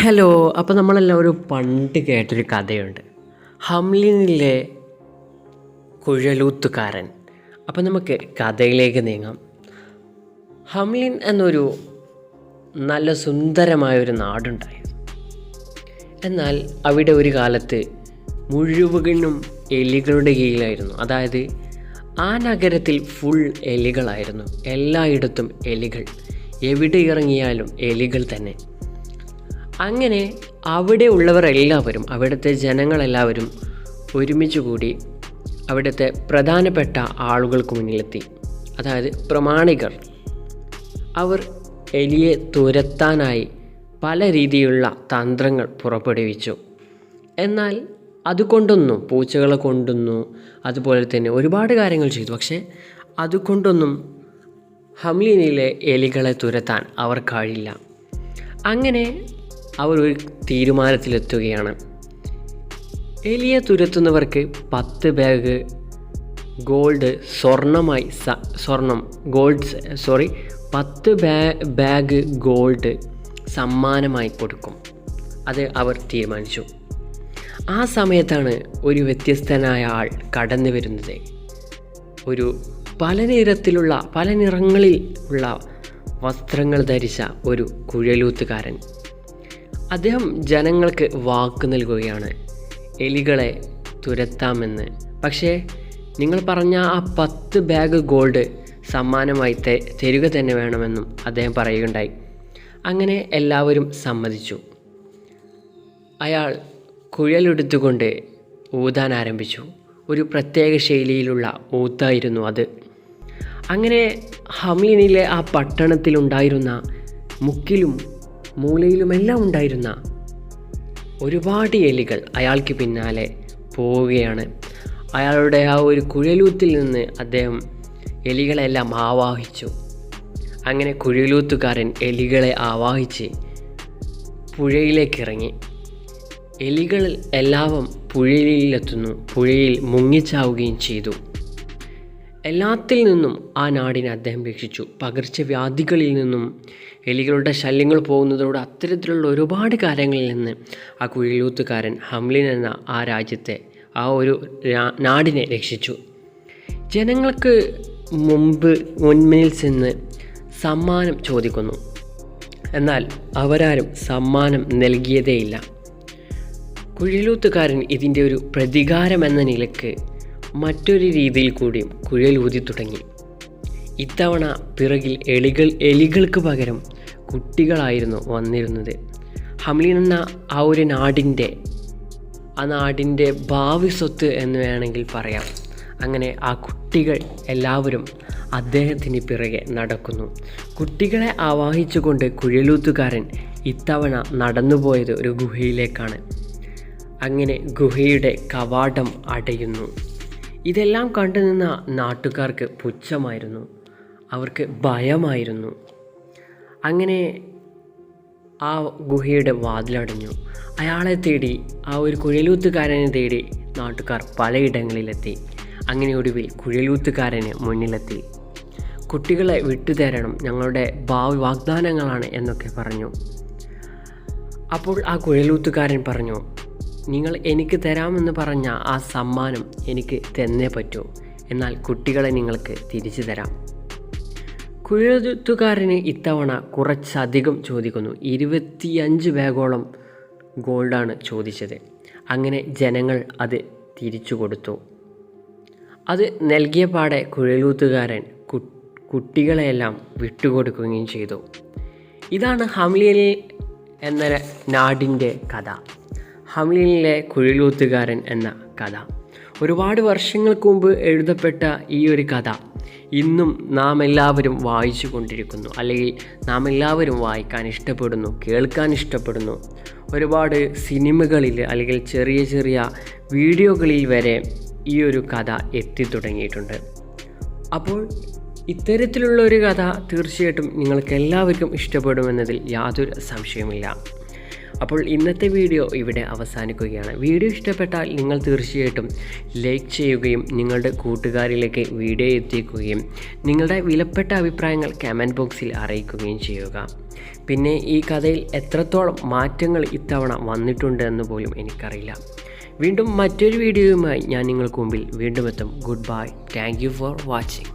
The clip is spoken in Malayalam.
ഹലോ അപ്പോൾ നമ്മളെല്ലാവരും പണ്ട് കേട്ടൊരു കഥയുണ്ട്. ഹംലിനിലെ കുഴലൂത്തുകാരൻ. അപ്പോൾ നമുക്ക് കഥയിലേക്ക് നീങ്ങാം. ഹംലിൻ എന്നൊരു നല്ല സുന്ദരമായൊരു നാടുണ്ടായിരുന്നു. എന്നാൽ അവിടെ ഒരു കാലത്ത് മുഴുവനും എലികളുടെ കീഴിലായിരുന്നു. അതായത് ആ നഗരത്തിൽ ഫുൾ എലികളായിരുന്നു. എല്ലായിടത്തും എലികൾ. എവിടെ ഇറങ്ങിയാലും എലികൾ തന്നെ. അങ്ങനെ അവിടെ ഉള്ളവർ എല്ലാവരും അവിടുത്തെ ജനങ്ങളെല്ലാവരും ഒരുമിച്ച് കൂടി അവിടുത്തെ പ്രധാനപ്പെട്ട ആളുകൾക്ക് മുന്നിലെത്തി. അതായത് പ്രമാണികർ. അവർ എലിയെ തുരത്താനായി പല രീതിയിലുള്ള തന്ത്രങ്ങൾ പുറപ്പെടുവിച്ചു. എന്നാൽ അതുകൊണ്ടൊന്നും പൂച്ചകളെ കൊണ്ടൊന്നും അതുപോലെ തന്നെ ഒരുപാട് കാര്യങ്ങൾ ചെയ്തു. പക്ഷേ അതുകൊണ്ടൊന്നും ഹംലിനിലെ എലികളെ തുരത്താൻ അവർ കഴിയില്ല. അങ്ങനെ അവർ ഒരു തീരുമാനത്തിലെത്തുകയാണ്. എലിയെ തുരത്തുന്നവർക്ക് പത്ത് ബാഗ് ഗോൾഡ് സ്വർണമായി സ്വർണം ഗോൾഡ് സോറി പത്ത് ബാഗ് ഗോൾഡ് സമ്മാനമായി കൊടുക്കും. അത് അവർ തീരുമാനിച്ചു. ആ സമയത്താണ് ഒരു വ്യത്യസ്തനായ ആൾ കടന്നു വരുന്നത്. ഒരു പല നിറത്തിലുള്ള പല നിറങ്ങളിൽ ഉള്ള വസ്ത്രങ്ങൾ ധരിച്ച ഒരു കുഴലൂത്തുകാരൻ. അദ്ദേഹം ജനങ്ങൾക്ക് വാക്ക് നൽകുകയാണ്. എലികളെ തുരത്താമെന്ന്. പക്ഷേ നിങ്ങൾ പറഞ്ഞ ആ പത്ത് ബാഗ് ഗോൾഡ് സമ്മാനമായി തെ തരിക തന്നെ വേണമെന്നും അദ്ദേഹം പറയുകയുണ്ടായി. അങ്ങനെ എല്ലാവരും സമ്മതിച്ചു. അയാൾ കുഴലെടുത്തുകൊണ്ട് ഊതാൻ ആരംഭിച്ചു. ഒരു പ്രത്യേക ശൈലിയിലുള്ള ഊത്തായിരുന്നു അത്. അങ്ങനെ ഹമീനിലെ ആ പട്ടണത്തിലുണ്ടായിരുന്ന മുക്കിലും മൂലയിലുമെല്ലാം ഉണ്ടായിരുന്ന ഒരുപാട് എലികൾ അയാൾക്ക് പിന്നാലെ പോവുകയാണ്. അയാളുടെ ആ ഒരു കുഴലൂത്തിൽ നിന്ന് അദ്ദേഹം എലികളെല്ലാം ആവാഹിച്ചു. അങ്ങനെ കുഴലൂത്തുകാരൻ എലികളെ ആവാഹിച്ച് പുഴയിലേക്ക് ഇറങ്ങി എലികൾ എല്ലാവരും പുഴയിലെത്തുന്നു പുഴയിൽ മുങ്ങിച്ചാവുകയും ചെയ്തു. എല്ലാത്തിൽ നിന്നും ആ നാടിനെ അദ്ദേഹം രക്ഷിച്ചു. പകർച്ചവ്യാധികളിൽ നിന്നും എലികളുടെ ശല്യങ്ങൾ പോകുന്നതോടെ അത്തരത്തിലുള്ള ഒരുപാട് കാര്യങ്ങളിൽ നിന്ന് ആ കുഴിലൂത്തുകാരൻ ഹംലിൻ എന്ന ആ രാജ്യത്തെ ആ ഒരു നാടിനെ രക്ഷിച്ചു. ജനങ്ങൾക്ക് മുമ്പ് മുൻപിൽ ചെന്ന് സമ്മാനം ചോദിക്കുന്നു. എന്നാൽ അവരാരും സമ്മാനം നൽകിയതേയില്ല. കുഴിലൂത്തുകാരൻ ഇതിന്റെ ഒരു പ്രതികാരം എന്ന നിലയ്ക്ക് മറ്റൊരു രീതിയിൽ കൂടിയും കുഴലൂതി തുടങ്ങി. ഇത്തവണ പിറകിൽ എലികൾ എലികൾക്ക് പകരം കുട്ടികളായിരുന്നു വന്നിരുന്നത്. ഹംലിൻ എന്ന ആ ഒരു നാടിന്റെ ആ നാടിന്റെ ഭാവി സ്വത്ത് എന്ന് വേണമെങ്കിൽ പറയാം. അങ്ങനെ ആ കുട്ടികൾ എല്ലാവരും അദ്ദേഹത്തിന് പിറകെ നടക്കുന്നു. കുട്ടികളെ ആവാഹിച്ചുകൊണ്ട് കുഴലൂത്തുകാരൻ ഇത്തവണ നടന്നുപോയത് ഒരു ഗുഹയിലേക്കാണ്. അങ്ങനെ ഗുഹയുടെ കവാടം അടയുന്നു. ഇതെല്ലാം കണ്ടു നിന്ന നാട്ടുകാർക്ക് പുച്ഛമായിരുന്നു. അവർക്ക് ഭയമായിരുന്നു. അങ്ങനെ ആ ഗുഹയുടെ വാതിലടഞ്ഞു. അയാളെ തേടി ആ ഒരു കുഴലൂത്തുകാരനെ തേടി നാട്ടുകാർ പലയിടങ്ങളിലെത്തി. അങ്ങനെ ഒടുവിൽ കുഴലൂത്തുകാരന് മുന്നിലെത്തി. കുട്ടികളെ വിട്ടുതരണം ഞങ്ങളുടെ ഭാവി വാഗ്ദാനങ്ങളാണ് എന്നൊക്കെ പറഞ്ഞു. അപ്പോൾ ആ കുഴലൂത്തുകാരൻ പറഞ്ഞു നിങ്ങൾ എനിക്ക് തരാമെന്ന് പറഞ്ഞ ആ സമ്മാനം എനിക്ക് തന്നേ പറ്റൂ. എന്നാൽ കുട്ടികളെ നിങ്ങൾക്ക് തിരിച്ചു തരാം. കുഴത്തുകാരന് ഇത്തവണ കുറച്ചധികം ചോദിക്കുന്നു. ഇരുപത്തിയഞ്ച് ബാഗോളം ഗോൾഡാണ് ചോദിച്ചത്. അങ്ങനെ ജനങ്ങൾ അത് തിരിച്ചു കൊടുത്തു. അത് നൽകിയ പാടെ കുഴലൂത്തുകാരൻ കുട്ടികളെയെല്ലാം വിട്ടുകൊടുക്കുകയും ചെയ്തു. ഇതാണ് ഹംലിയൽ എന്ന നാടിന്റെ കഥ. ഹംലിനിലെ കുഴലൂത്തുകാരൻ എന്ന കഥ. ഒരുപാട് വർഷങ്ങൾക്ക് മുമ്പ് എഴുതപ്പെട്ട ഈ ഒരു കഥ ഇന്നും നാം എല്ലാവരും വായിച്ചു കൊണ്ടിരിക്കുന്നു. അല്ലെങ്കിൽ നാം എല്ലാവരും വായിക്കാൻ ഇഷ്ടപ്പെടുന്നു കേൾക്കാൻ ഇഷ്ടപ്പെടുന്നു. ഒരുപാട് സിനിമകളിൽ അല്ലെങ്കിൽ ചെറിയ ചെറിയ വീഡിയോകളിൽ വരെ ഈ ഒരു കഥ എത്തിത്തുടങ്ങിയിട്ടുണ്ട് അപ്പോൾ ഇത്തരത്തിലുള്ള ഒരു കഥ തീർച്ചയായിട്ടും നിങ്ങൾക്ക് എല്ലാവർക്കും ഇഷ്ടപ്പെടുമെന്നതിൽ യാതൊരു സംശയവുമില്ല. അപ്പോൾ ഇന്നത്തെ വീഡിയോ ഇവിടെ അവസാനിക്കുകയാണ്. വീഡിയോ ഇഷ്ടപ്പെട്ടാൽ നിങ്ങൾ തീർച്ചയായിട്ടും ലൈക്ക് ചെയ്യുകയും നിങ്ങളുടെ കൂട്ടുകാരിലേക്ക് വീഡിയോ എത്തിക്കുകയും നിങ്ങളുടെ വിലപ്പെട്ട അഭിപ്രായങ്ങൾ കമന്റ് ബോക്സിൽ അറിയിക്കുകയും ചെയ്യുക. പിന്നെ ഈ കഥയിൽ എത്രത്തോളം മാറ്റങ്ങൾ ഇത്തവണ വന്നിട്ടുണ്ട് എന്ന് പോലും എനിക്കറിയില്ല. വീണ്ടും മറ്റൊരു വീഡിയോയുമായി ഞാൻ നിങ്ങൾക്ക് മുമ്പിൽ വീണ്ടും എത്തും. Good bye thank you for watching